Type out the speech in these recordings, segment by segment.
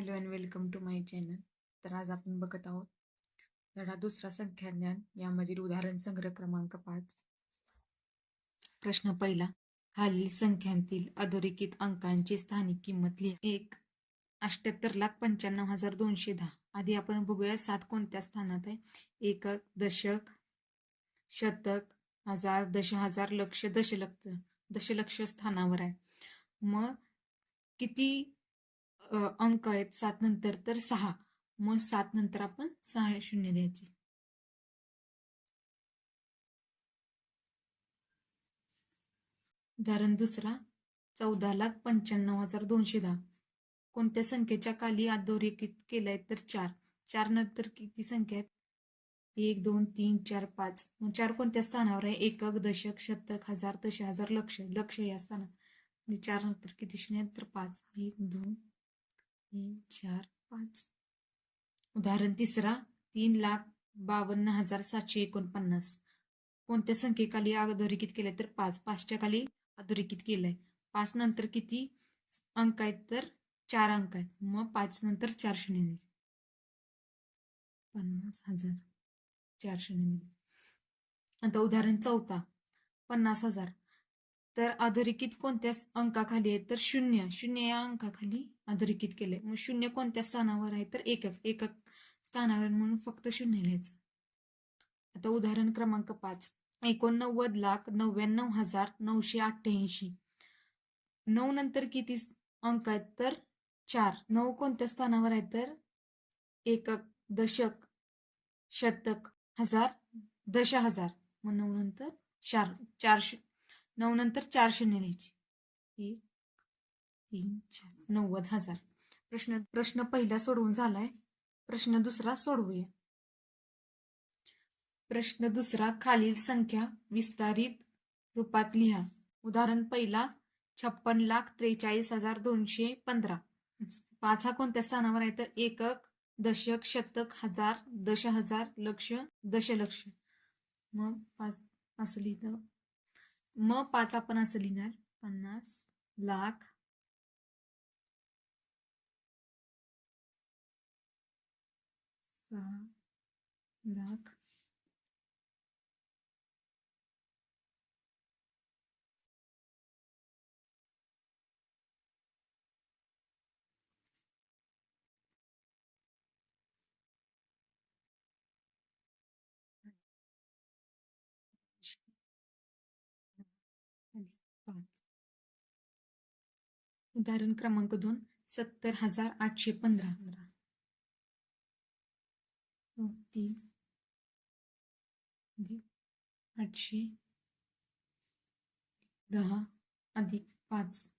Hello and welcome to my channel. तर आज आपण बघत आहोत धडा दुसरा संख्याज्ञान यामधील उदाहरण संग्रह क्रमांक पाच. प्रश्न पहिला खालील संख्यांतील अधोरेखित अंकांची स्थानिक किंमत लिहा. एक अठ्याहत्तर लाख पंच्याण्णव हजार दोनशे दहा. आधी आपण बघूया सात कोणत्या स्थानात आहे. एकक दशक शतक हजार दश हजार लक्ष दशलक्ष दशलक्ष स्थानावर आहे. मग किती अंक आहेत सात नंतर तर सहा. मग सात नंतर आपण सहा शून्य द्यायचे. उदाहरण दुसरा. चौदा लाख पंच्याण्णव हजार दोनशे दहा. कोणत्या संख्येच्या खाली अधोरेखित केलाय तर चार. चार नंतर किती संख्या आहेत? एक दोन तीन चार पाच. मग चार कोणत्या स्थानावर आहे? एकक दशक शतक हजार दश हजार लक्ष. लक्ष या स्थानावर. म्हणजे चार नंतर किती शून्य तर पाच. एक दोन तीन चार पाच. उदाहरण तिसरा तीन लाख बावन्न हजार सातशे एकोणपन्नास. कोणत्या संख्येखाली अधोरेखित केलंय? तर पाच. पाचच्या खाली अधोरेखित केलंय. पाच नंतर किती अंक आहेत? तर चार अंक आहेत. मग पाच नंतर चार शून्य पन्नास हजार. चार शून्य दिले. आता उदाहरण चौथा. पन्नास हजार. तर अधोरेखित कोणत्या अंकाखाली आहे तर शून्य. शून्य या अंकाखाली अधोरेखित केलंय. मग शून्य कोणत्या स्थानावर आहे? तर एकक. एकक स्थानावर म्हणून फक्त शून्य लिहायचं. आता उदाहरण क्रमांक पाच. एकोणनव्वद लाख नव्याण्णव हजार नऊशे अठ्ठ्याऐंशी. नऊ नंतर किती अंक आहेत? तर चार. नऊ कोणत्या स्थानावर आहे तर एकक दशक शतक हजार दश हजार मग नऊ नंतर चार. चार नऊ नंतर चार शून्य लिहायची. एक तीन चार नव्वद हजार. प्रश्न प्रश्न पहिला सोडवून झालाय. प्रश्न दुसरा सोडवूया. प्रश्न दुसरा खालील संख्या विस्तारित रूपात लिहा. उदाहरण पहिला छप्पन लाख त्रेचाळीस हजार दोनशे पंधरा. पाच हा कोणत्या स्थानावर आहे? तर एकक दशक शतक हजार दश हजार लक्ष दशलक्ष. मग पाच असं लिहितं. मग पाच आपण असं लिहिणार पन्नास लाख सहा लाख पाच. उदाहरण क्रमांक दोन सत्तर हजार आठशे पंधरा. पंधरा तीन. अधिक आठशे. दहा. अधिक पाच.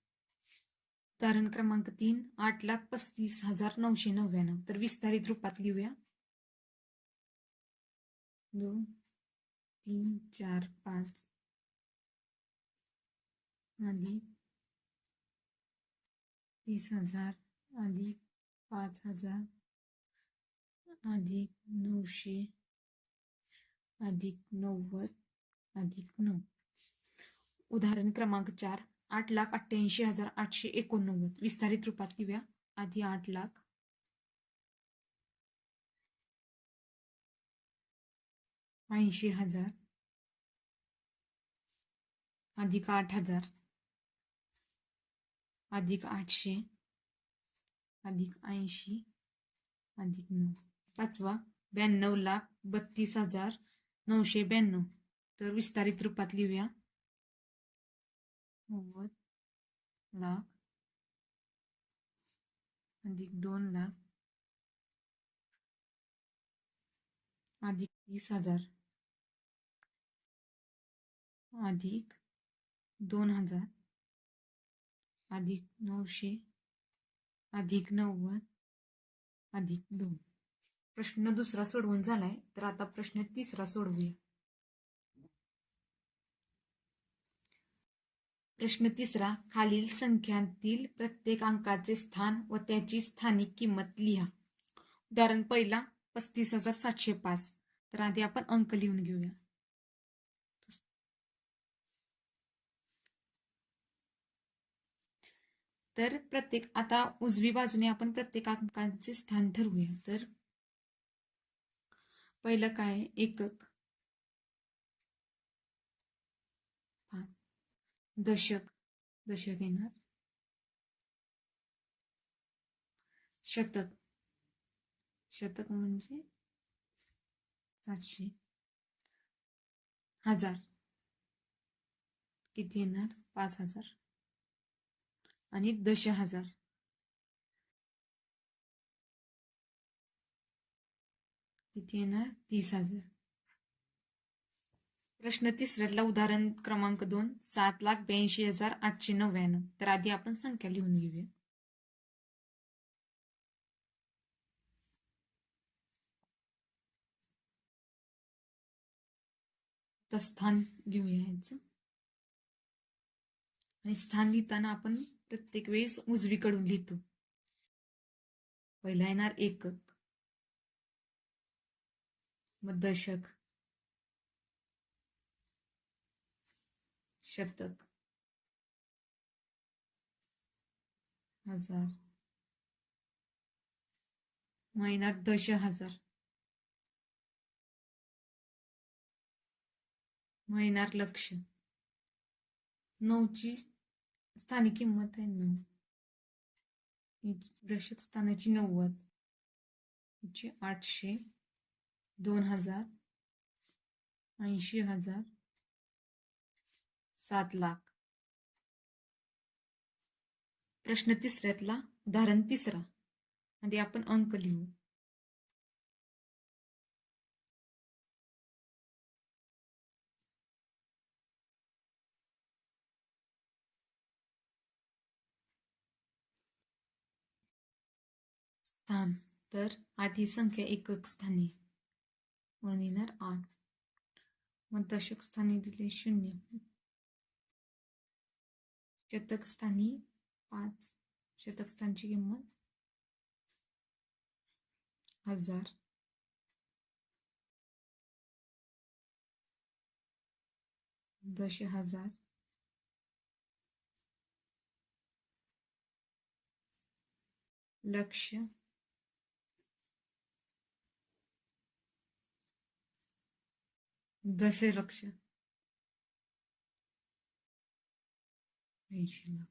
उदाहरण क्रमांक तीन आठ लाख पस्तीस हजार नऊशे नव्याण्णव. तर विस्तारित रूपात लिहूया. दोन तीन चार पाच. अधिक तीस हजार अधिक पाच हजार अधिक नऊशे अधिक नव्वद अधिक नऊ. उदाहरण क्रमांक चार आठ लाख अठ्ठ्याऐंशी हजार आठशे एकोणनव्वद. विस्तारित रूपात लिहूया. आधी आठ लाख. ऐंशी हजार. अधिक आठ हजार. अधिक आठशे, अधिक ऐंशी, अधिक नऊ. पाचवा, ब्याण्णव लाख बत्तीस हज़ार नऊशे ब्याण्णव. तर विस्तारित रूपात लिहूया. नव्वद लाख, अधिक दोन लाख, अधिक तीस हज़ार, अधिक दोन हज़ार अधिक नऊशे अधिक नव्वद अधिक दोन. प्रश्न दुसरा सोडवून झालाय तर आता प्रश्न तिसरा सोडवूया. प्रश्न तिसरा खालील संख्यांतील प्रत्येक अंकाचे स्थान व त्याची स्थानिक किंमत लिहा. उदाहरण पहिला पस्तीस हजार सातशे पाच. तर आधी आपण अंक लिहून घेऊया. तर प्रत्येक आता उजवी बाजूने आपण प्रत्येक अंकांचे स्थान ठरवूया. तर पहिलं काय? एकक. दशक. दशक येणार. शतक. शतक म्हणजे सातशे. हजार. किती येणार? पाच हजार. आणि दश हजार. किती येणार तीस हजार. प्रश्न तिसऱ्यातला उदाहरण क्रमांक दोन सात लाख ब्याऐंशी हजार आठशे नव्याण्णव. तर आधी आपण संख्या लिहून घेऊया. स्थान घेऊया याचं आणि स्थान लिहिताना आपण प्रत्येक वेळेस उजवीकडून लिहितो. पहिला येणार एकक. मग दशक शतक. हजार. मग येणार दश हजार. मग येणार लक्ष. नऊची स्थानिक किंमत आहे नऊ दशक स्थानाची नव्वद. हिची आठशे दोन हजार ऐंशी हजार सात लाख. प्रश्न तिसऱ्यातला उदाहरण तिसरा. मध्ये आपण अंक लिहू. स्थान. तर आठ ही संख्या एकक स्थानी. म्हणून येणार आठ. मग दशक स्थानी दिले शून्य. शतक स्थानी पाच. शतक स्थानची किंमत हजार. दश हजार. लक्ष. दशलक्ष ऐंशी लाख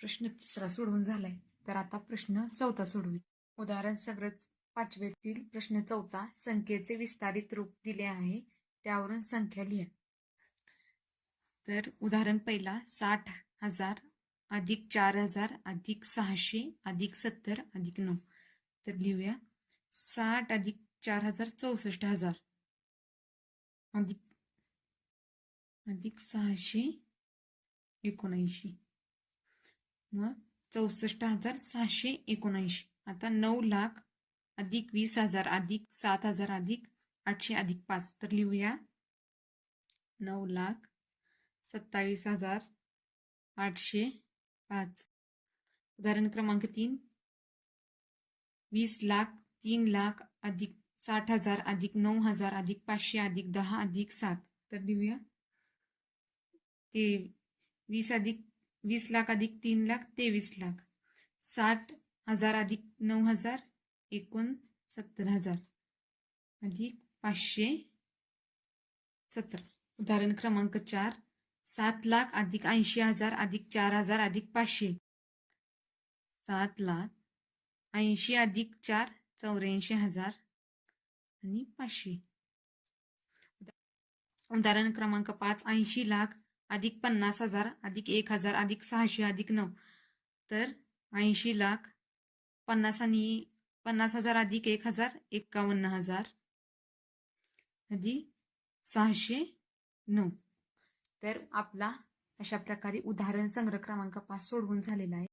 प्रश्न तिसरा सोडवून झालाय. तर आता प्रश्न चौथा सोडवी उदाहरण सगळंच पाचव्यातील प्रश्न चौथा संख्येचे विस्तारित रूप दिले आहे. त्यावरून संख्या लिहा. तर उदाहरण पहिला साठ हजार अधिक चार हजार अधिक सहाशे अधिक सत्तर अधिक नऊ. तर लिहूया. साठ अधिक चार हजार चौसष्ट हजार. अधिक अधिक सहाशे एकोणऐंशी. मग चौसष्ट हजार सहाशे एकोणऐंशी. आता नऊ लाख अधिक वीस हजार अधिक सात हजार अधिक आठशे अधिक पाच. तर लिहूया. नऊ लाख सत्तावीस हजार आठशे पाच. उदाहरण क्रमांक तीन. वीस लाख तीन लाख अधिक साठ हजार अधिक नऊ हजार अधिक पाचशे अधिक दहा अधिक सात. तर लिहूया. ते वीस अधिक वीस लाख अधिक तीन लाख तेवीस लाख. साठ हजार अधिक नऊ हजार एकूण सत्तर हजार. अधिक पाचशे सतरा. उदाहरण क्रमांक चार. सात लाख अधिक ऐंशी हजार अधिक चार हजार अधिक पाचशे. सात लाख ऐंशी अधिक चार चौऱ्याऐंशी हजार. आणि पाचशे. उदाहरण क्रमांक पाच ऐंशी लाख अधिक पन्नास हजार अधिक एक हजार अधिक सहाशे अधिक नऊ. तर ऐंशी लाख पन्नास आणि पन्नास हजार अधिक एक हजार एक्कावन्न हजार अधिक सहाशे नऊ. तर आपला अशा प्रकारे उदाहरण संग्रह क्रमांक पाच सोडवून झालेला आहे.